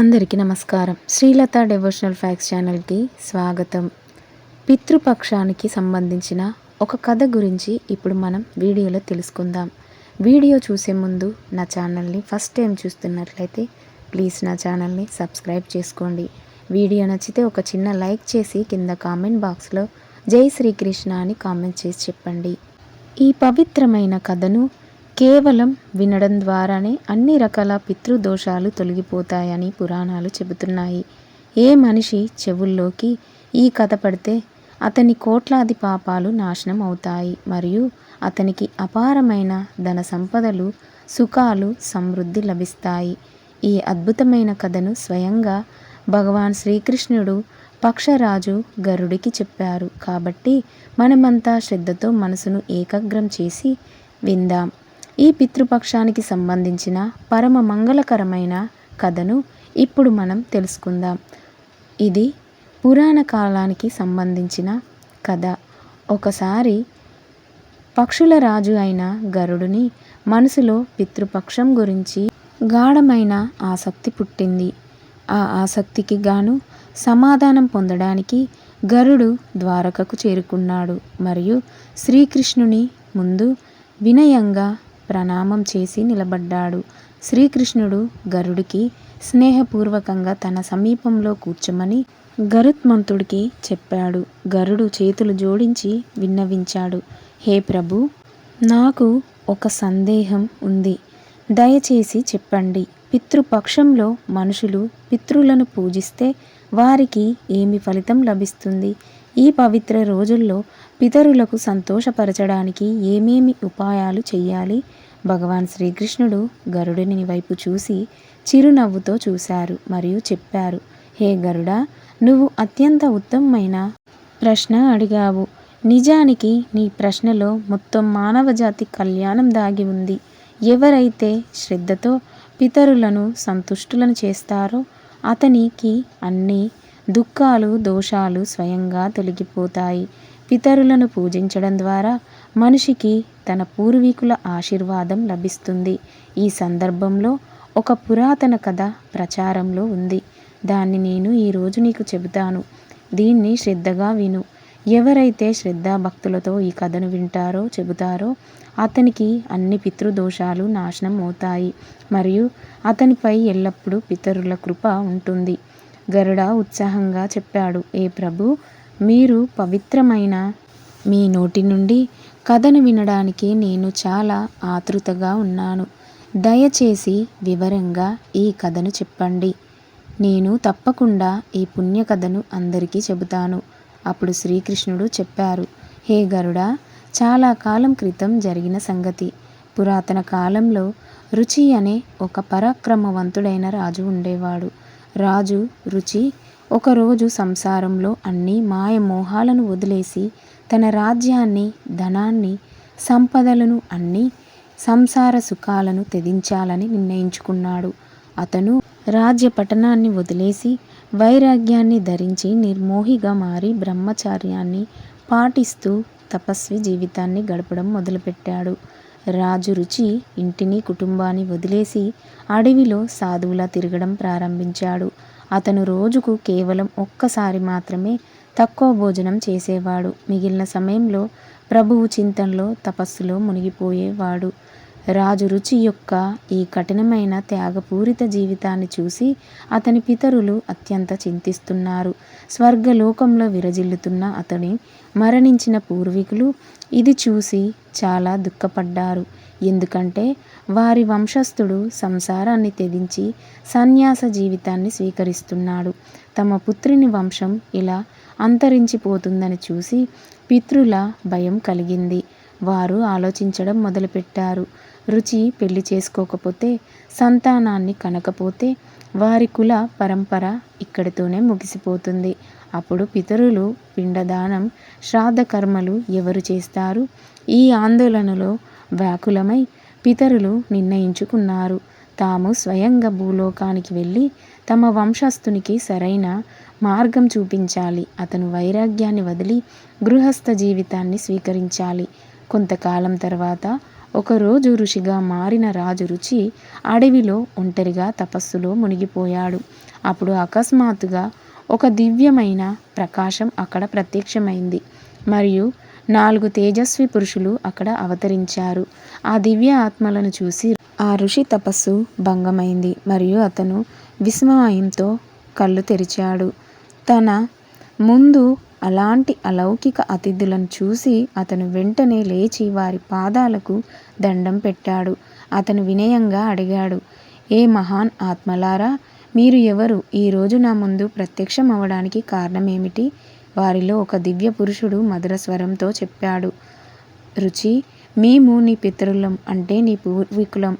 అందరికీ నమస్కారం. Srilatha devotional fax ఛానల్కి స్వాగతం. పితృపక్షానికి సంబంధించిన ఒక కథ గురించి ఇప్పుడు మనం వీడియోలో తెలుసుకుందాం. వీడియో చూసే ముందు నా ఛానల్ని ఫస్ట్ టైం చూస్తున్నట్లయితే ప్లీజ్ నా ఛానల్ని సబ్స్క్రైబ్ చేసుకోండి. వీడియో నచ్చితే ఒక చిన్న లైక్ చేసి కింద కామెంట్ బాక్స్లో జై శ్రీకృష్ణ అని కామెంట్ చేసి చెప్పండి. ఈ పవిత్రమైన కథను కేవలం వినడం ద్వారానే అన్ని రకాల పితృదోషాలు తొలగిపోతాయని పురాణాలు చెబుతున్నాయి. ఏ మనిషి చెవుల్లోకి ఈ కథ పడితే అతని కోట్లాది పాపాలు నాశనం అవుతాయి. మరియు అతనికి అపారమైన ధన సంపదలు సుఖాలు సమృద్ధి లభిస్తాయి. ఈ అద్భుతమైన కథను స్వయంగా భగవాన్ శ్రీకృష్ణుడు పక్షరాజు గరుడికి చెప్పారు. కాబట్టి మనమంతా శ్రద్ధతో మనసును ఏకాగ్రం చేసి విందాం. ఈ పితృపక్షానికి సంబంధించిన పరమ మంగళకరమైన కథను ఇప్పుడు మనం తెలుసుకుందాం. ఇది పురాణ కాలానికి సంబంధించిన కథ. ఒకసారి పక్షుల రాజు అయిన గరుడుని మనసులో పితృపక్షం గురించి గాఢమైన ఆసక్తి పుట్టింది. ఆ ఆసక్తికి గాను సమాధానం పొందడానికి గరుడు ద్వారకకు చేరుకున్నాడు. మరియు శ్రీకృష్ణుని ముందు వినయంగా ప్రణామం చేసి నిలబడ్డాడు. శ్రీకృష్ణుడు గరుడికి స్నేహపూర్వకంగా తన సమీపంలో కూర్చోమని గరుత్మంతుడికి చెప్పాడు. గరుడు చేతులు జోడించి విన్నవించాడు. హే ప్రభు నాకు ఒక సందేహం ఉంది. దయచేసి చెప్పండి. పితృపక్షంలో మనుషులు పితృలను పూజిస్తే వారికి ఏమి ఫలితం లభిస్తుంది? ఈ పవిత్ర రోజుల్లో పితరులకు సంతోషపరచడానికి ఏమేమి ఉపాయాలు చేయాలి భగవాన్ శ్రీకృష్ణుడు గరుడిని వైపు చూసి చిరునవ్వుతో చూశారు మరియు చెప్పారు హే గరుడా నువ్వు అత్యంత ఉత్తమమైన ప్రశ్న అడిగావు. నిజానికి నీ ప్రశ్నలో మొత్తం మానవజాతి కళ్యాణం దాగి ఉంది. ఎవరైతే శ్రద్ధతో పితరులను సంతుష్టులను చేస్తారో అతనికి అన్ని దుఃఖాలు దోషాలు స్వయంగా తొలగిపోతాయి. పితరులను పూజించడం ద్వారా మనిషికి తన పూర్వీకుల ఆశీర్వాదం లభిస్తుంది. ఈ సందర్భంలో ఒక పురాతన కథ ప్రచారంలో ఉంది. దాన్ని నేను ఈరోజు నీకు చెబుతాను. దీన్ని శ్రద్ధగా విను. ఎవరైతే శ్రద్ధాభక్తులతో ఈ కథను వింటారో చెబుతారో అతనికి అన్ని పితృదోషాలు నాశనం అవుతాయి. మరియు అతనిపై ఎల్లప్పుడూ పితరుల కృప ఉంటుంది. గరుడ ఉత్సాహంగా చెప్పాడు ఏ ప్రభు మీరు పవిత్రమైన మీ నోటి నుండి కథను వినడానికి నేను చాలా ఆతృతగా ఉన్నాను. దయచేసి వివరంగా ఈ కథను చెప్పండి. నేను తప్పకుండా ఈ పుణ్య కథను అందరికీ చెబుతాను. అప్పుడు శ్రీకృష్ణుడు చెప్పారు హే గరుడ చాలా కాలం క్రితం జరిగిన సంగతి. పురాతన కాలంలో రుచి అనే ఒక పరాక్రమవంతుడైన రాజు ఉండేవాడు. రాజు రుచి ఒకరోజు సంసారంలో అన్ని మాయ మోహాలను వదిలేసి తన రాజ్యాన్ని ధనాన్ని సంపదలను అన్ని సంసార సుఖాలను త్యజించాలని నిర్ణయించుకున్నాడు. అతను రాజ్య పట్టణాన్ని వదిలేసి వైరాగ్యాన్ని ధరించి నిర్మోహిగా మారి బ్రహ్మచార్యాన్ని పాటిస్తూ తపస్వి జీవితాన్ని గడపడం మొదలుపెట్టాడు. రాజు రుచి ఇంటిని కుటుంబాన్ని వదిలేసి అడవిలో సాధువులా తిరగడం ప్రారంభించాడు. అతను రోజుకు కేవలం ఒక్కసారి మాత్రమే తక్కువ భోజనం చేసేవాడు. మిగిలిన సమయంలో ప్రభువు చింతనలో తపస్సులో మునిగిపోయేవాడు. రాజు రుచి యొక్క ఈ కఠినమైన త్యాగపూరిత జీవితాన్ని చూసి అతని పితరులు అత్యంత చింతిస్తున్నారు. స్వర్గలోకంలో విరజిల్లుతున్న అతని మరణించిన పూర్వీకులు ఇది చూసి చాలా దుఃఖపడ్డారు. ఎందుకంటే వారి వంశస్థుడు సంసారాన్ని త్యజించి సన్యాస జీవితాన్ని స్వీకరిస్తున్నాడు. తమ పుత్రిని వంశం ఇలా అంతరించిపోతుందని చూసి పితృల భయం కలిగింది. వారు ఆలోచించడం మొదలుపెట్టారు. రుచి పెళ్ళి చేసుకోకపోతే సంతానాన్ని కనకపోతే వారి కుల పరంపర ఇక్కడితోనే ముగిసిపోతుంది. అప్పుడు పితరులు పిండదానం శ్రాద్ధ కర్మలు ఎవరు చేస్తారు? ఈ ఆందోళనలో వ్యాకులమై పితరులు నిర్ణయించుకున్నారు. తాము స్వయంగా భూలోకానికి వెళ్ళి తమ వంశస్థునికి సరైన మార్గం చూపించాలి. అతను వైరాగ్యాన్ని వదిలి గృహస్థ జీవితాన్ని స్వీకరించాలి. కొంతకాలం తర్వాత ఒకరోజు ఋషిగా మారిన రాజు రుచి అడవిలో ఒంటరిగా తపస్సులో మునిగిపోయాడు. అప్పుడు అకస్మాత్తుగా ఒక దివ్యమైన ప్రకాశం అక్కడ ప్రత్యక్షమైంది. మరియు నాలుగు తేజస్వి పురుషులు అక్కడ అవతరించారు. ఆ దివ్య ఆత్మలను చూసి ఆ ఋషి తపస్సు భంగమైంది. మరియు అతను విస్మయంతో కళ్ళు తెరిచాడు. తన ముందు అలాంటి అలౌకిక అతిథులను చూసి అతను వెంటనే లేచి వారి పాదాలకు దండం పెట్టాడు. అతను వినయంగా అడిగాడు ఏ మహాన్ ఆత్మలారా మీరు ఎవరు? ఈరోజు నా ముందు ప్రత్యక్షం అవ్వడానికి కారణమేమిటి? వారిలో ఒక దివ్య పురుషుడు మధుర స్వరంతో చెప్పాడు. రుచి మేము నీ పితరులం అంటే నీ పూర్వీకులం.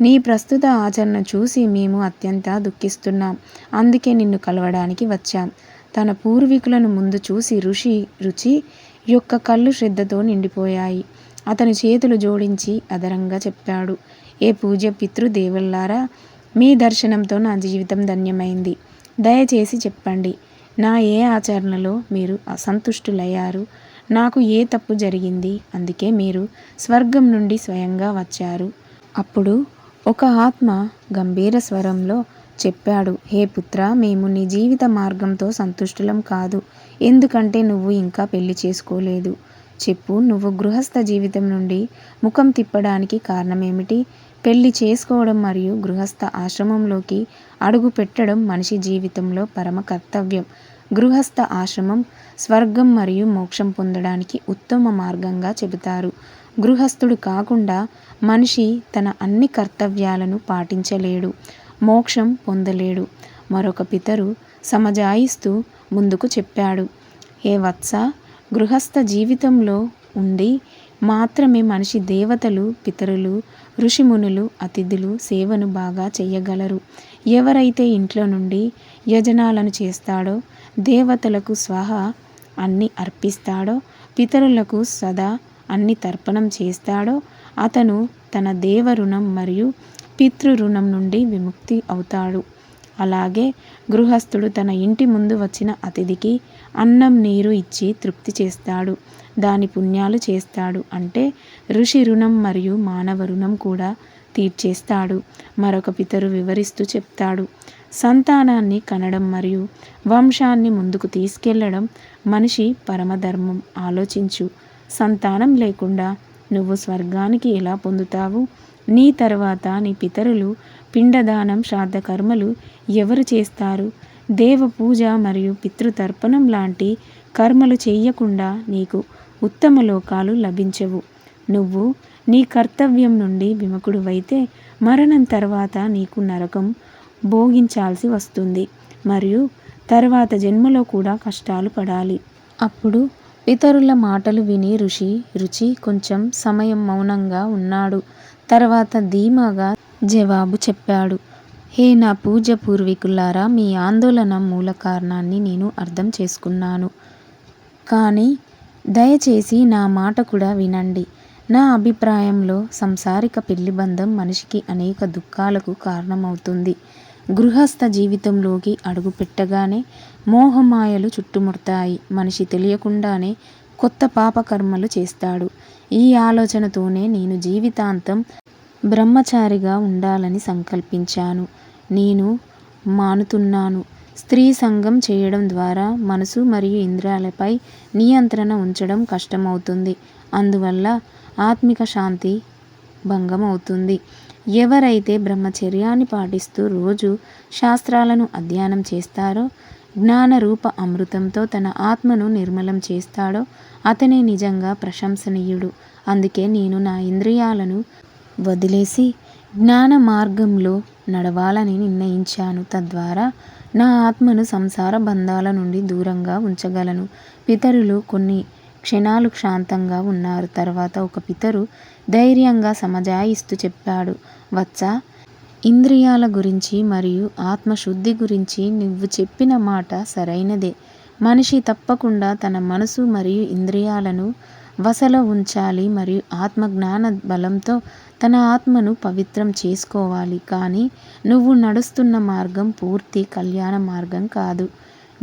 నీ ప్రస్తుత ఆచరణ చూసి మేము అత్యంత దుఃఖిస్తున్నాం. అందుకే నిన్ను కలవడానికి వచ్చాం. తన పూర్వీకులను ముందు చూసి ఋషి రుచి యొక్క కళ్ళు శ్రద్ధతో నిండిపోయాయి. అతని చేతులు జోడించి అదరంగా చెప్పాడు. ఏ పూజ పితృదేవుల్లారా మీ దర్శనంతో నా జీవితం ధన్యమైంది. దయచేసి చెప్పండి. నా ఏ ఆచరణలో మీరు అసంతుష్టులయ్యారు? నాకు ఏ తప్పు జరిగింది? అందుకే మీరు స్వర్గం నుండి స్వయంగా వచ్చారు. అప్పుడు ఒక ఆత్మ గంభీర స్వరంలో చెప్పాడు హే పుత్ర మేము నీ జీవిత మార్గంతో సంతుష్టులం కాదు. ఎందుకంటే నువ్వు ఇంకా పెళ్ళి చేసుకోలేదు. చెప్పు నువ్వు గృహస్థ జీవితం నుండి ముఖం తిప్పడానికి కారణమేమిటి? పెళ్ళి చేసుకోవడం మరియు గృహస్థ ఆశ్రమంలోకి అడుగు పెట్టడం మనిషి జీవితంలో పరమ కర్తవ్యం. గృహస్థ ఆశ్రమం స్వర్గం మరియు మోక్షం పొందడానికి ఉత్తమ మార్గంగా చెబుతారు. గృహస్థుడు కాకుండా మనిషి తన అన్ని కర్తవ్యాలను పాటించలేడు మోక్షం పొందలేడు. మరొక పితరు సమజాయిస్తూ ముందుకు చెప్పాడు. ఏ వత్స గృహస్థ జీవితంలో ఉండి మాత్రమే మనిషి దేవతలు పితరులు ఋషిమునులు అతిథులు సేవను బాగా చెయ్యగలరు. ఎవరైతే ఇంట్లో నుండి యజనాలను చేస్తాడో దేవతలకు స్వహా అన్ని అర్పిస్తాడో పితరులకు సదా అన్ని తర్పణం చేస్తాడో అతను తన దేవ రుణం మరియు పితృ రుణం నుండి విముక్తి అవుతాడు. అలాగే గృహస్థుడు తన ఇంటి ముందు వచ్చిన అతిథికి అన్నం నీరు ఇచ్చి తృప్తి చేస్తాడు. దాని పుణ్యాలు చేస్తాడు. అంటే ఋషి రుణం మరియు మానవ రుణం కూడా తీర్చేస్తాడు. మరొక పితరు వివరిస్తూ చెప్తాడు. సంతానాన్ని కనడం మరియు వంశాన్ని ముందుకు తీసుకెళ్ళడం మనిషి పరమధర్మం. ఆలోచించు. సంతానం లేకుండా నువ్వు స్వర్గానికి ఎలా పొందుతావు? నీ తర్వాత నీ పితరులు పిండదానం శ్రాద్ధ కర్మలు ఎవరు చేస్తారు? దేవ పూజ మరియు పితృతర్పణం లాంటి కర్మలు చేయకుండా నీకు ఉత్తమ లోకాలు లభించవు. నువ్వు నీ కర్తవ్యం నుండి విముఖుడువైతే మరణం తర్వాత నీకు నరకం భోగించాల్సి వస్తుంది. మరియు తర్వాత జన్మలో కూడా కష్టాలు పడాలి. అప్పుడు పితరుల మాటలు విని ఋషి రుచి కొంచెం సమయం మౌనంగా ఉన్నాడు. తర్వాత ధీమాగా జవాబు చెప్పాడు. హే నా పూజ పూర్వీకులారా మీ ఆందోళన మూల కారణాన్ని నేను అర్థం చేసుకున్నాను. కానీ దయచేసి నా మాట కూడా వినండి. నా అభిప్రాయంలో సంసారిక పెళ్ళి బంధం మనిషికి అనేక దుఃఖాలకు కారణమవుతుంది. గృహస్థ జీవితంలోకి అడుగుపెట్టగానే మోహమాయలు చుట్టుముడతాయి. మనిషి తెలియకుండానే కొత్త పాపకర్మలు చేస్తాడు. ఈ ఆలోచనతోనే నేను జీవితాంతం బ్రహ్మచారిగా ఉండాలని సంకల్పించాను. నేను మానుతున్నాను. స్త్రీ సంగం చేయడం ద్వారా మనసు మరియు ఇంద్రియాలపై నియంత్రణ ఉంచడం కష్టమవుతుంది. అందువల్ల ఆత్మిక శాంతి భంగం అవుతుంది ఎవరైతే బ్రహ్మచర్యాన్ని పాటిస్తూ రోజు శాస్త్రాలను అధ్యయనం చేస్తారో జ్ఞానరూప అమృతంతో తన ఆత్మను నిర్మలం చేస్తాడో అతనే నిజంగా ప్రశంసనీయుడు. అందుకే నేను నా ఇంద్రియాలను వదిలేసి జ్ఞాన మార్గంలో నడవాలని నిర్ణయించాను. తద్వారా నా ఆత్మను సంసార బంధాల నుండి దూరంగా ఉంచగలను. పితరులు కొన్ని క్షణాలు శాంతంగా ఉన్నారు. తర్వాత ఒక పితరు ధైర్యంగా సమజాయిస్తూ చెప్పాడు. వత్స ఇంద్రియాల గురించి మరియు ఆత్మశుద్ధి గురించి నువ్వు చెప్పిన మాట సరైనదే. మనిషి తప్పకుండా తన మనసు మరియు ఇంద్రియాలను వశలో ఉంచాలి మరియు ఆత్మజ్ఞాన బలంతో తన ఆత్మను పవిత్రం చేసుకోవాలి. కానీ నువ్వు నడుస్తున్న మార్గం పూర్తి కళ్యాణ మార్గం కాదు.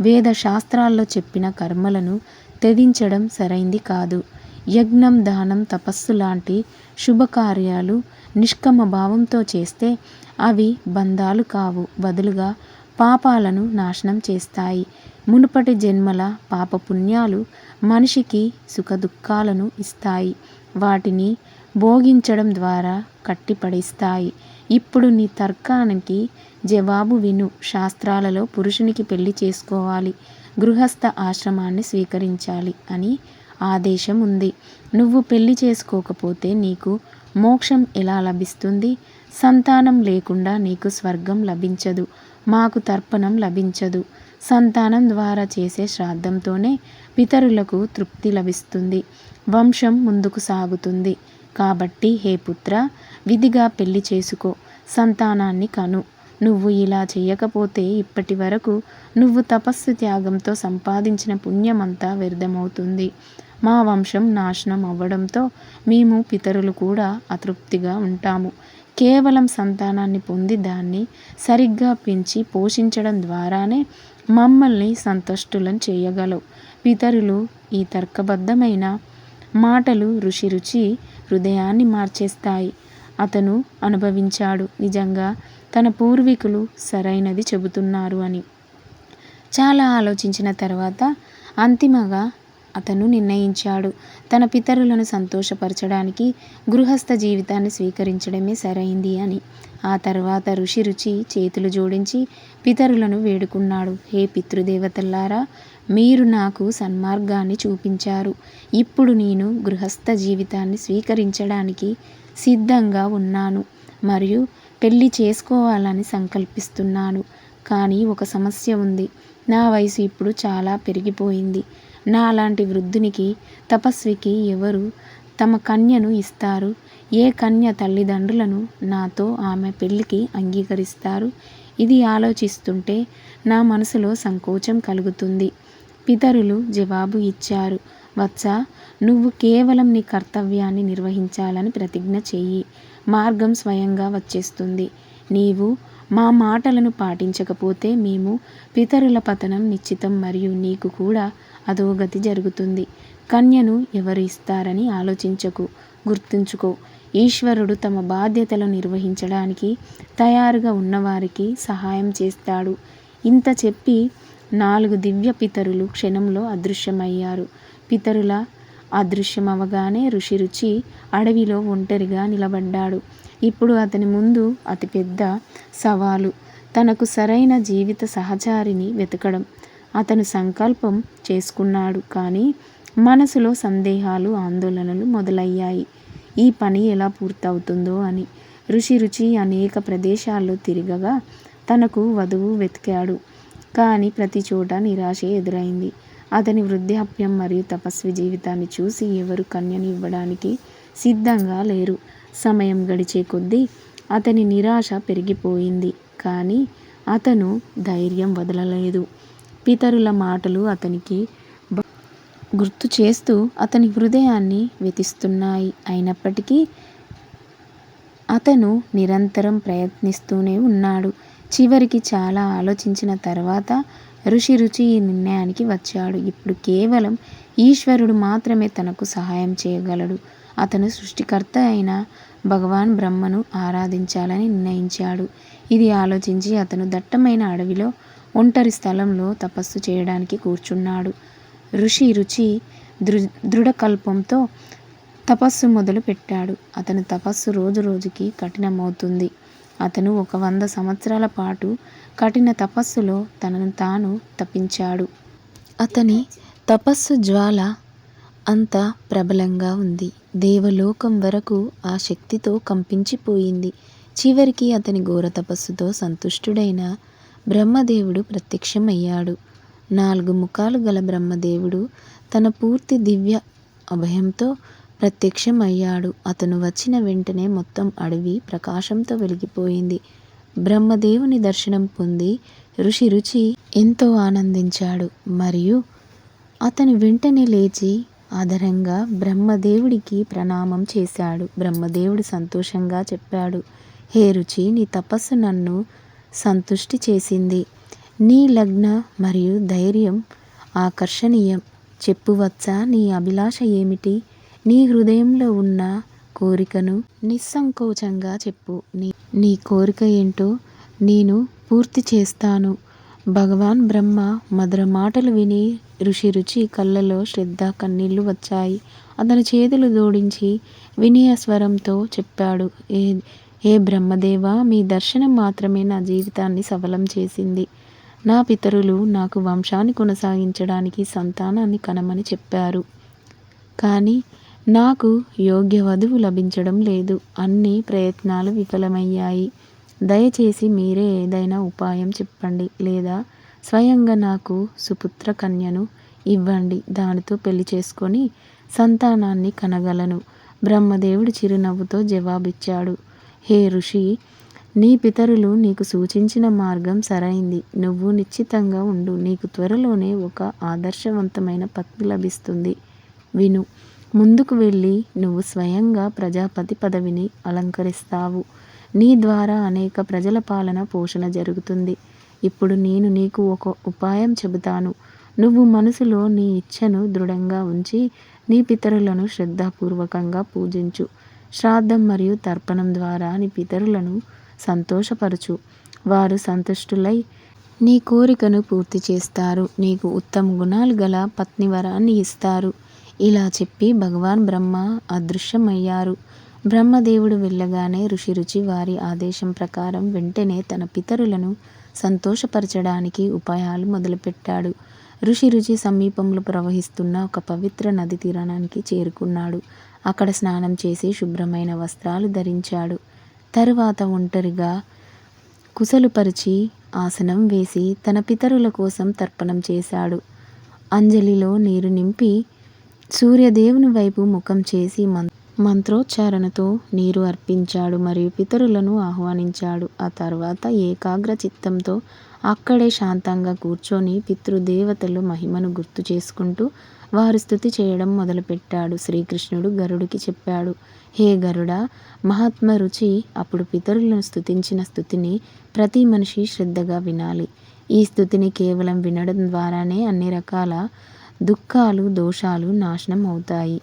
వేద శాస్త్రాల్లో చెప్పిన కర్మలను త్యజించడం సరైంది కాదు. యజ్ఞం దానం తపస్సు లాంటి శుభకార్యాలు నిష్కమ భావంతో చేస్తే అవి బంధాలు కావు. బదులుగా పాపాలను నాశనం చేస్తాయి. మునుపటి జన్మల పాపపుణ్యాలు మనిషికి సుఖదుఖాలను ఇస్తాయి. వాటిని భోగించడం ద్వారా కట్టిపడిస్తాయి. ఇప్పుడు నీ తర్కానికి జవాబు విను. శాస్త్రాలలో పురుషునికి పెళ్ళి చేసుకోవాలి. గృహస్థ ఆశ్రమాన్ని స్వీకరించాలి అని ఆదేశం ఉంది. నువ్వు పెళ్ళి చేసుకోకపోతే నీకు మోక్షం ఎలా లభిస్తుంది? సంతానం లేకుండా నీకు స్వర్గం లభించదు. మాకు తర్పణం లభించదు. సంతానం ద్వారా చేసే శ్రాద్ధంతోనే పితరులకు తృప్తి లభిస్తుంది. వంశం ముందుకు సాగుతుంది. కాబట్టి హే పుత్ర విధిగా పెళ్ళి చేసుకో. సంతానాన్ని కను. నువ్వు ఇలా చేయకపోతే ఇప్పటి వరకు నువ్వు తపస్సు త్యాగంతో సంపాదించిన పుణ్యమంతా వ్యర్థమవుతుంది. మా వంశం నాశనం అవ్వడంతో మేము పితరులు కూడా అతృప్తిగా ఉంటాము. కేవలం సంతానాన్ని పొంది దాన్ని సరిగ్గా పెంచి పోషించడం ద్వారానే మమ్మల్ని సంతుష్టులను చేయగలవు. పితరులు ఈ తర్కబద్ధమైన మాటలు రుచి రుచి హృదయాన్ని మార్చేస్తాయి. అతను అనుభవించాడు. నిజంగా తన పూర్వీకులు సరైనది చెబుతున్నారు అని. చాలా ఆలోచించిన తర్వాత అంతిమగా అతను నిర్ణయించాడు. తన పితరులను సంతోషపరచడానికి గృహస్థ జీవితాన్ని స్వీకరించడమే సరైంది అని. ఆ తర్వాత ఋషి రుచి చేతులు జోడించి పితరులను వేడుకున్నాడు. హే పితృదేవతల్లారా మీరు నాకు సన్మార్గాన్ని చూపించారు. ఇప్పుడు నేను గృహస్థ జీవితాన్ని స్వీకరించడానికి సిద్ధంగా ఉన్నాను మరియు పెళ్ళి చేసుకోవాలని సంకల్పిస్తున్నాను. కానీ ఒక సమస్య ఉంది. నా వయసు ఇప్పుడు చాలా పెరిగిపోయింది. నాలాంటి వృద్ధునికి తపస్వికి ఎవరు తమ కన్యను ఇస్తారు? ఏ కన్య తల్లిదండ్రులను నాతో ఆమె పెళ్ళికి అంగీకరిస్తారు? ఇది ఆలోచిస్తుంటే నా మనసులో సంకోచం కలుగుతుంది. పితరులు జవాబు ఇచ్చారు. వత్స నువ్వు కేవలం నీ కర్తవ్యాన్ని నిర్వహించాలని ప్రతిజ్ఞ చెయ్యి. మార్గం స్వయంగా వచ్చేస్తుంది. నీవు మా మాటలను పాటించకపోతే మేము పితరుల పతనం నిశ్చితం మరియు నీకు కూడా అధోగతి జరుగుతుంది. కన్యను ఎవరు ఇస్తారని ఆలోచించకు గుర్తుంచుకో. ఈశ్వరుడు తమ బాధ్యతలు నిర్వహించడానికి తయారుగా ఉన్నవారికి సహాయం చేస్తాడు ఇంత చెప్పి నాలుగు దివ్య పితరులు క్షణంలో అదృశ్యమయ్యారు. పితరుల అదృశ్యమవగానే ఋషి రుచి అడవిలో ఒంటరిగా నిలబడ్డాడు. ఇప్పుడు అతని ముందు అతిపెద్ద సవాలు తనకు సరైన జీవిత సహచారిని వెతకడం. అతను సంకల్పం చేసుకున్నాడు కానీ మనసులో సందేహాలు ఆందోళనలు మొదలయ్యాయి. ఈ పని ఎలా పూర్తవుతుందో అని ఋషి రుచి అనేక ప్రదేశాల్లో తిరగగా తనకు వధువు వెతికాడు. కానీ ప్రతి చోట నిరాశే ఎదురైంది. అతని వృద్ధాప్యం మరియు తపస్వి జీవితాన్ని చూసి ఎవరు కన్యని ఇవ్వడానికి సిద్ధంగా లేరు. సమయం గడిచే కొద్దీ అతని నిరాశ పెరిగిపోయింది. కానీ అతను ధైర్యం వదలలేదు. పితరుల మాటలు అతనికి గుర్తు చేస్తూ అతని హృదయాన్ని వెతిస్తున్నాయి. అయినప్పటికీ అతను నిరంతరం ప్రయత్నిస్తూనే ఉన్నాడు. చివరికి చాలా ఆలోచించిన తర్వాత ఋషి రుచి ఈ నిర్ణయానికి వచ్చాడు. ఇప్పుడు కేవలం ఈశ్వరుడు మాత్రమే తనకు సహాయం చేయగలడు. అతను సృష్టికర్త అయిన భగవాన్ బ్రహ్మను ఆరాధించాలని నిర్ణయించాడు. ఇది ఆలోచించి అతను దట్టమైన అడవిలో ఒంటరి స్థలంలో తపస్సు చేయడానికి కూర్చున్నాడు. ఋషి రుచి దృ దృఢకల్పంతో తపస్సు మొదలు పెట్టాడు అతని తపస్సు రోజు రోజుకి కఠినమవుతుంది. అతను ఒక వంద సంవత్సరాల పాటు కఠిన తపస్సులో తనను తాను తప్పించాడు. అతని తపస్సు జ్వాల అంత ప్రబలంగా ఉంది. దేవలోకం వరకు ఆ శక్తితో కంపించిపోయింది. చివరికి అతని ఘోర తపస్సుతో సంతుష్టుడైన బ్రహ్మదేవుడు ప్రత్యక్షమయ్యాడు. నాలుగు ముఖాలు గల బ్రహ్మదేవుడు తన పూర్తి దివ్య అభయంతో ప్రత్యక్షమయ్యాడు. అతను వచ్చిన వెంటనే మొత్తం అడవి ప్రకాశంతో వెలిగిపోయింది. బ్రహ్మదేవుని దర్శనం పొంది ఋషి రుచి ఎంతో ఆనందించాడు. మరియు అతను వెంటనే లేచి ఆధారంగా బ్రహ్మదేవుడికి ప్రణామం చేశాడు. బ్రహ్మదేవుడు సంతోషంగా చెప్పాడు హే రుచి నీ తపస్సు నన్ను సంతుష్టి చేసింది. నీ లగ్న మరియు ధైర్యం ఆకర్షణీయం. చెప్పువచ్చా నీ అభిలాష ఏమిటి? నీ హృదయంలో ఉన్న కోరికను నిస్సంకోచంగా చెప్పు. నీ నీ కోరిక ఏంటో నేను పూర్తి చేస్తాను. భగవాన్ బ్రహ్మ మధుర మాటలు విని ఋషి రుచి కళ్ళలో శ్రద్ధ కన్నీళ్ళు వచ్చాయి. అతని చేతులు జోడించి వినయ స్వరంతో చెప్పాడు. ఏ ఏ బ్రహ్మదేవ మీ దర్శనం మాత్రమే నా జీవితాన్ని సఫలం చేసింది. నా పితరులు నాకు వంశాన్ని కొనసాగించడానికి సంతానాన్ని కనమని చెప్పారు. కానీ నాకు యోగ్య వధువు లభించడం లేదు. అన్ని ప్రయత్నాలు విఫలమయ్యాయి. దయచేసి మీరే ఏదైనా ఉపాయం చెప్పండి. లేదా స్వయంగా నాకు సుపుత్ర కన్యను ఇవ్వండి. దానితో పెళ్ళి చేసుకొని సంతానాన్ని కనగలను. బ్రహ్మదేవుడు చిరునవ్వుతో జవాబిచ్చాడు. హే ఋషి నీ పితరులు నీకు సూచించిన మార్గం సరైంది. నువ్వు నిశ్చితంగా ఉండు. నీకు త్వరలోనే ఒక ఆదర్శవంతమైన పత్ని లభిస్తుంది. విను. ముందుకు వెళ్ళి నువ్వు స్వయంగా ప్రజాపతి పదవిని అలంకరిస్తావు. నీ ద్వారా అనేక ప్రజల పాలన పోషణ జరుగుతుంది. ఇప్పుడు నేను నీకు ఒక ఉపాయం చెబుతాను. నువ్వు మనసులో నీ ఇచ్ఛను దృఢంగా ఉంచి నీ పితరులను శ్రద్ధాపూర్వకంగా పూజించు. శ్రాద్ధం మరియు తర్పణం ద్వారా నీ పితరులను సంతోషపరచు. వారు సంతుష్టులై నీ కోరికను పూర్తి చేస్తారు. నీకు ఉత్తమ గుణాలు గల పత్నివరాన్ని ఇస్తారు. ఇలా చెప్పి భగవాన్ బ్రహ్మ అదృశ్యమయ్యారు. బ్రహ్మదేవుడు వెళ్ళగానే ఋషి రుచి వారి ఆదేశం ప్రకారం వెంటనే తన పితరులను సంతోషపరచడానికి ఉపాయాలు మొదలుపెట్టాడు. ఋషి రుచి సమీపంలో ప్రవహిస్తున్న ఒక పవిత్ర నది తీరానికి చేరుకున్నాడు. అక్కడ స్నానం చేసి శుభ్రమైన వస్త్రాలు ధరించాడు. తరువాత ఒంటరిగా కుశలుపరిచి ఆసనం వేసి తన పితరుల కోసం తర్పణం చేశాడు. అంజలిలో నీరు నింపి సూర్యదేవుని వైపు ముఖం చేసి మం మంత్రోచ్చారణతో నీరు అర్పించాడు మరియు పితరులను ఆహ్వానించాడు. ఆ తర్వాత ఏకాగ్ర చిత్తంతో అక్కడే శాంతంగా కూర్చొని పితృదేవతలు మహిమను గుర్తు చేసుకుంటూ వారు స్థుతి చేయడం మొదలుపెట్టాడు. శ్రీకృష్ణుడు గరుడికి చెప్పాడు హే గరుడ మహాత్మ రుచి అప్పుడు పితరులను స్థుతించిన స్థుతిని ప్రతి మనిషి శ్రద్ధగా వినాలి. ఈ స్థుతిని కేవలం వినడం ద్వారానే అన్ని రకాల దుఃఖాలు దోషాలు నాశనం అవుతాయి.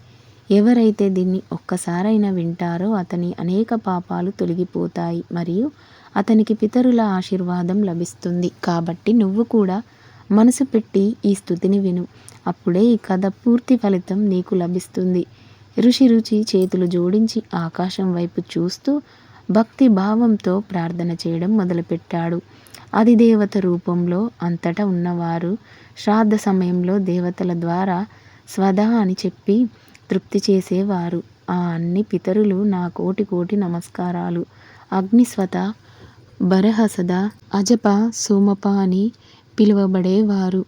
ఎవరైతే దీన్ని ఒక్కసారైనా వింటారో అతని అనేక పాపాలు తొలగిపోతాయి మరియు అతనికి పితరుల ఆశీర్వాదం లభిస్తుంది. కాబట్టి నువ్వు కూడా మనసు పెట్టి ఈ స్థుతిని విను. అప్పుడే ఈ కథ పూర్తి ఫలితం నీకు లభిస్తుంది. ఋషి రుచి చేతులు జోడించి ఆకాశం వైపు చూస్తూ భక్తి భావంతో ప్రార్థన చేయడం మొదలుపెట్టాడు. అది దేవత రూపంలో అంతటా ఉన్నవారు శ్రాద్ధ సమయంలో దేవతల ద్వారా స్వదా అని చెప్పి తృప్తి చేసేవారు. ఆ అన్ని పితరులు నా కోటి కోటి నమస్కారాలు. అగ్నిస్వత బరహసద అజప సోమప అని పిలువబడేవారు.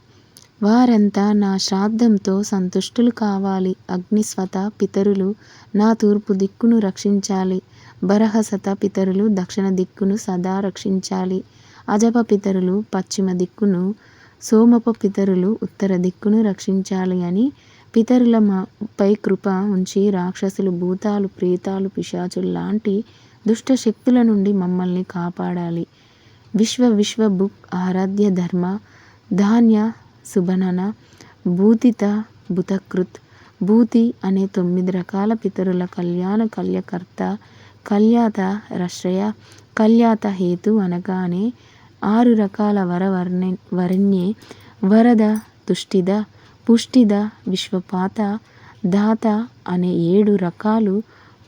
వారంతా నా శ్రాద్ధంతో సంతుష్టులు కావాలి. అగ్నిస్వత పితరులు నా తూర్పు దిక్కును రక్షించాలి. బరహసత పితరులు దక్షిణ దిక్కును సదా రక్షించాలి. అజప పితరులు పశ్చిమ దిక్కును సోమప పితరులు ఉత్తర దిక్కును రక్షించాలి అని పితరుల పై కృప ఉంచి రాక్షసులు భూతాలు ప్రేతాలు పిశాచులు లాంటి దుష్ట శక్తుల నుండి మమ్మల్ని కాపాడాలి. విశ్వ విశ్వ బుక్ ఆరాధ్య ధర్మ ధాన్య సుభనన భూతిత భుతకృత్ భూతి అనే తొమ్మిది రకాల పితరుల కళ్యాణ కళ్యకర్త కళ్యాత రశ్రయ కళ్యాత హేతు అనగానే ఆరు రకాల వరవర్ణ వరణ్యే. వరద తుష్టిద పుష్టిద విశ్వపాత దాత అనే ఏడు రకాలు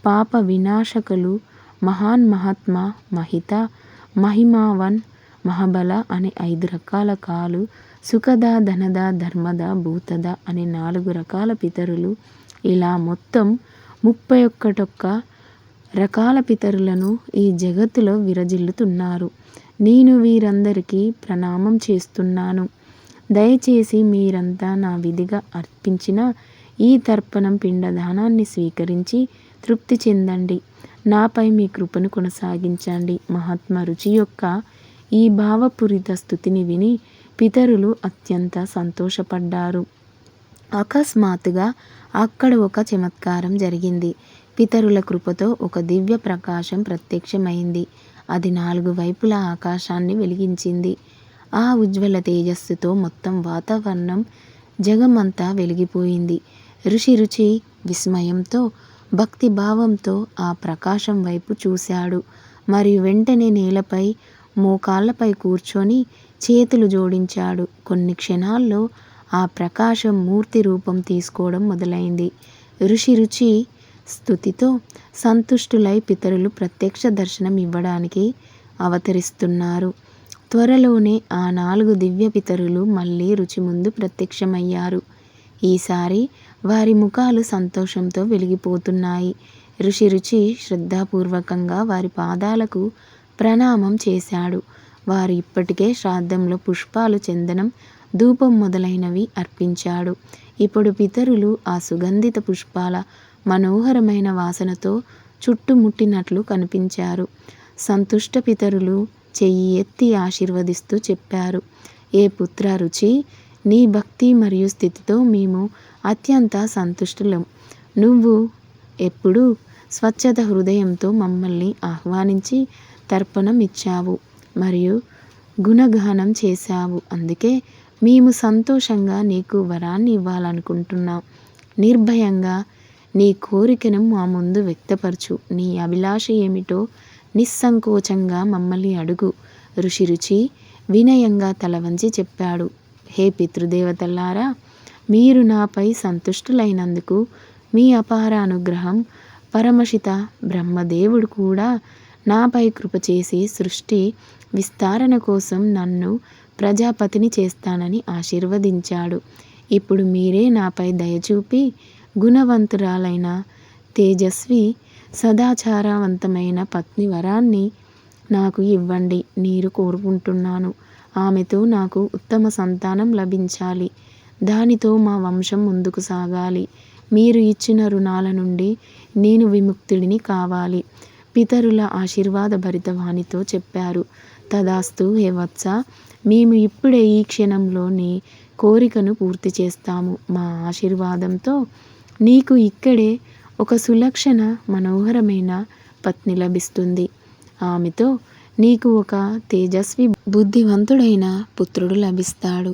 పాప వినాశకులు మహాన్ మహాత్మ మహిత మహిమావన్ మహాబల అనే ఐదు రకాల కాలు సుఖద ధనద ధర్మద భూతద అనే నాలుగు రకాల పితరులు. ఇలా మొత్తం ముప్పై ఒక్కటొక్క రకాల పితరులను ఈ జగత్తులో విరజిల్లుతున్నారు. నేను వీరందరికీ ప్రణామం చేస్తున్నాను. దయచేసి మీరంతా నా విధిగా అర్పించిన ఈ తర్పణం పిండదానాన్ని స్వీకరించి తృప్తి చెందండి. నాపై మీ కృపను కొనసాగించండి. మహాత్మ రుచి యొక్క ఈ భావపూరిత స్థుతిని విని పితరులు అత్యంత సంతోషపడ్డారు. అకస్మాత్తుగా అక్కడ ఒక చమత్కారం జరిగింది. పితరుల కృపతో ఒక దివ్య ప్రకాశం ప్రత్యక్షమైంది. అది నాలుగు వైపులా ఆకాశాన్ని వెలిగించింది. ఆ ఉజ్వల తేజస్సుతో మొత్తం వాతావరణం జగమంతా వెలిగిపోయింది. ఋషి రుచి విస్మయంతో భక్తి భావంతో ఆ ప్రకాశం వైపు చూశాడు. మరియు వెంటనే నేలపై మోకాళ్ళపై కూర్చొని చేతులు జోడించాడు. కొన్ని క్షణాల్లో ఆ ప్రకాశం మూర్తి రూపం తీసుకోవడం మొదలైంది. ఋషి రుచి స్థుతితో సంతుష్టులై పితరులు ప్రత్యక్ష దర్శనం ఇవ్వడానికి అవతరిస్తున్నారు. త్వరలోనే ఆ నాలుగు దివ్య పితరులు మళ్ళీ రుచి ముందు ప్రత్యక్షమయ్యారు. ఈసారి వారి ముఖాలు సంతోషంతో వెలిగిపోతున్నాయి. ఋషి రుచి శ్రద్ధాపూర్వకంగా వారి పాదాలకు ప్రణామం చేశాడు. వారు ఇప్పటికే శ్రాద్ధంలో పుష్పాలు చందనం ధూపం మొదలైనవి అర్పించాడు. ఇప్పుడు పితరులు ఆ సుగంధిత పుష్పాల మనోహరమైన వాసనతో చుట్టుముట్టినట్లు కనిపించారు. సంతుష్ట పితరులు చెయ్యి ఎత్తి ఆశీర్వదిస్తూ చెప్పారు. ఏ పుత్ర రుచి నీ భక్తి మరియు స్థితితో మేము అత్యంత సంతుష్టులం. నువ్వు ఎప్పుడూ స్వచ్ఛత హృదయంతో మమ్మల్ని ఆహ్వానించి తర్పణం ఇచ్చావు మరియు గుణగానం చేశావు. అందుకే మేము సంతోషంగా నీకు వరాన్ని ఇవ్వాలనుకుంటున్నాం. నిర్భయంగా నీ కోరికను మా ముందు వ్యక్తపరచు. నీ అభిలాష ఏమిటో నిస్సంకోచంగా మమ్మల్ని అడుగు. ఋషి రుచి వినయంగా తల వంచి చెప్పాడు. హే పితృదేవతల్లారా మీరు నాపై సంతుష్టులైనందుకు మీ అపార అనుగ్రహం పరమశిత బ్రహ్మదేవుడు కూడా నాపై కృప చేసి సృష్టి విస్తారణ కోసం నన్ను ప్రజాపతిని చేస్తానని ఆశీర్వదించాడు. ఇప్పుడు మీరే నాపై దయచూపి గుణవంతురాలైన తేజస్వి సదాచారవంతమైన పత్ని వరాన్ని నాకు ఇవ్వండి నీరు కోరుకుంటున్నాను. ఆమెతో నాకు ఉత్తమ సంతానం లభించాలి. దానితో మా వంశం ముందుకు సాగాలి. మీరు ఇచ్చిన రుణాల నుండి నేను విముక్తుడిని కావాలి. పితరుల ఆశీర్వాద భరితవాణితో చెప్పారు. తదాస్తు హే వత్స మేము ఇప్పుడే ఈ క్షణంలోని కోరికను పూర్తి చేస్తాము. మా ఆశీర్వాదంతో నీకు ఇక్కడే ఒక సులక్షణ మనోహరమైన పత్ని లభిస్తుంది. ఆమెతో నీకు ఒక తేజస్వి బుద్ధివంతుడైన పుత్రుడు లభిస్తాడు.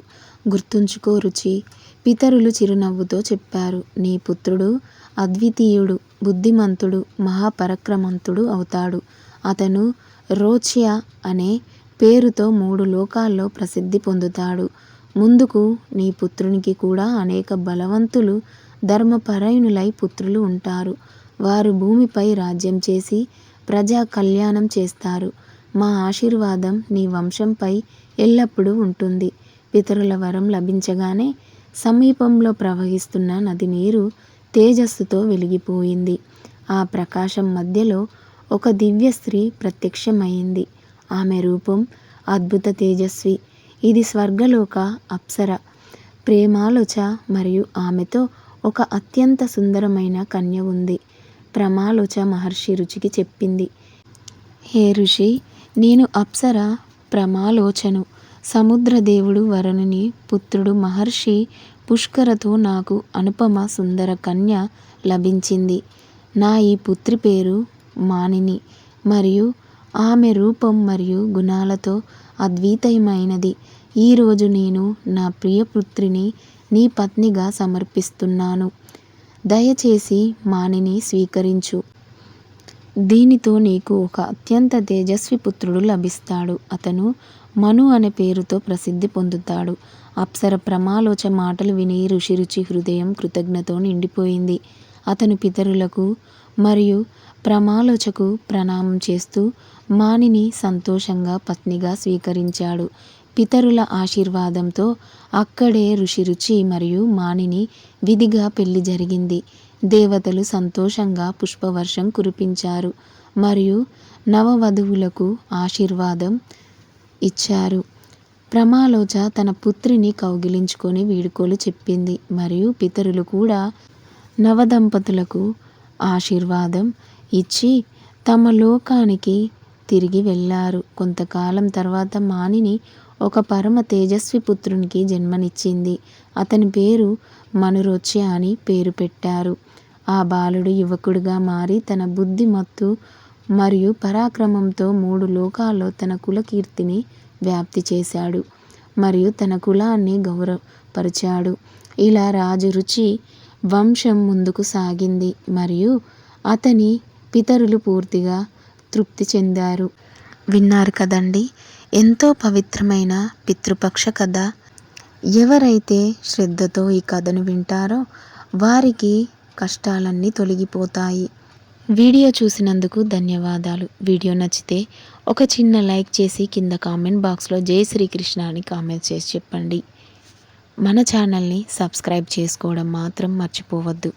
గుర్తుంచుకో రుచి. పితరులు చిరునవ్వుతో చెప్పారు. నీ పుత్రుడు అద్వితీయుడు బుద్ధిమంతుడు మహాపరక్రమంతుడు అవుతాడు. అతను రోచ్య అనే పేరుతో మూడు లోకాల్లో ప్రసిద్ధి పొందుతాడు. ముందుకు నీ పుత్రునికి కూడా అనేక బలవంతులు ధర్మపరాయణులై పుత్రులు ఉంటారు. వారు భూమిపై రాజ్యం చేసి ప్రజా కళ్యాణం చేస్తారు. మా ఆశీర్వాదం నీ వంశంపై ఎల్లప్పుడూ ఉంటుంది. పితరుల వరం లభించగానే సమీపంలో ప్రవహిస్తున్న నది నీరు తేజస్సుతో వెలిగిపోయింది. ఆ ప్రకాశం మధ్యలో ఒక దివ్య స్త్రీ ప్రత్యక్షమైంది. ఆమె రూపం అద్భుత తేజస్వి. ఇది స్వర్గలోక అప్సర. ప్రేమాలోచ మరియు ఆమెతో ఒక అత్యంత సుందరమైన కన్య ఉంది. ప్రమాలోచ మహర్షి రుచికి చెప్పింది. హే ఋషి నేను అప్సర ప్రమాలోచను. సముద్రదేవుడు వరుణుని పుత్రుడు మహర్షి పుష్కరతో నాకు అనుపమ సుందర కన్య లభించింది. నా ఈ పుత్రి పేరు మానిని. మరియు ఆమె రూపం మరియు గుణాలతో అద్వితీయమైనది ఈరోజు నేను నా ప్రియపుత్రిని నీ పత్నిగా సమర్పిస్తున్నాను. దయచేసి మానిని స్వీకరించు. దీనితో నీకు ఒక అత్యంత తేజస్వి పుత్రుడు లభిస్తాడు. అతను మను అనే పేరుతో ప్రసిద్ధి పొందుతాడు. అప్సర ప్రమాలోచ మాటలు విని ఋషి రుచి హృదయం కృతజ్ఞతో నిండిపోయింది. అతను పితరులకు మరియు ప్రమాలోచకు ప్రణామం చేస్తూ మానిని సంతోషంగా పత్నిగా స్వీకరించాడు. పితరుల ఆశీర్వాదంతో అక్కడే ఋషి రుచి మరియు మానిని విధిగా పెళ్ళి జరిగింది. దేవతలు సంతోషంగా పుష్పవర్షం కురిపించారు మరియు నవవధువులకు ఆశీర్వాదం ఇచ్చారు. ప్రమాలోచ తన పుత్రిని కౌగిలించుకొని వీడుకోలు చెప్పింది మరియు పితరులు కూడా నవదంపతులకు ఆశీర్వాదం ఇచ్చి తమ లోకానికి తిరిగి వెళ్ళారు. కొంతకాలం తర్వాత మానిని ఒక పరమ తేజస్వి పుత్రునికి జన్మనిచ్చింది. అతని పేరు మనురోచ్య అని పేరు పెట్టారు. ఆ బాలుడు యువకుడిగా మారి తన బుద్ధిమత్తు మరియు పరాక్రమంతో మూడు లోకాల్లో తన కులకీర్తిని వ్యాప్తి చేశాడు మరియు తన కులాన్ని గౌరవపరిచాడు. ఇలా రాజు రుచి వంశం ముందుకు సాగింది మరియు అతని పితరులు పూర్తిగా తృప్తి చెందారు. విన్నారు కదండి? ఎంతో పవిత్రమైన పితృపక్ష కథ. ఎవరైతే శ్రద్ధతో ఈ కథను వింటారో వారికి కష్టాలన్నీ తొలగిపోతాయి. వీడియో చూసినందుకు ధన్యవాదాలు. వీడియో నచ్చితే ఒక చిన్న లైక్ చేసి కింద కామెంట్ బాక్స్లో జై శ్రీకృష్ణ అని కామెంట్ చేసి చెప్పండి. మన ఛానల్ని సబ్స్క్రైబ్ చేసుకోవడం మాత్రం మర్చిపోవద్దు.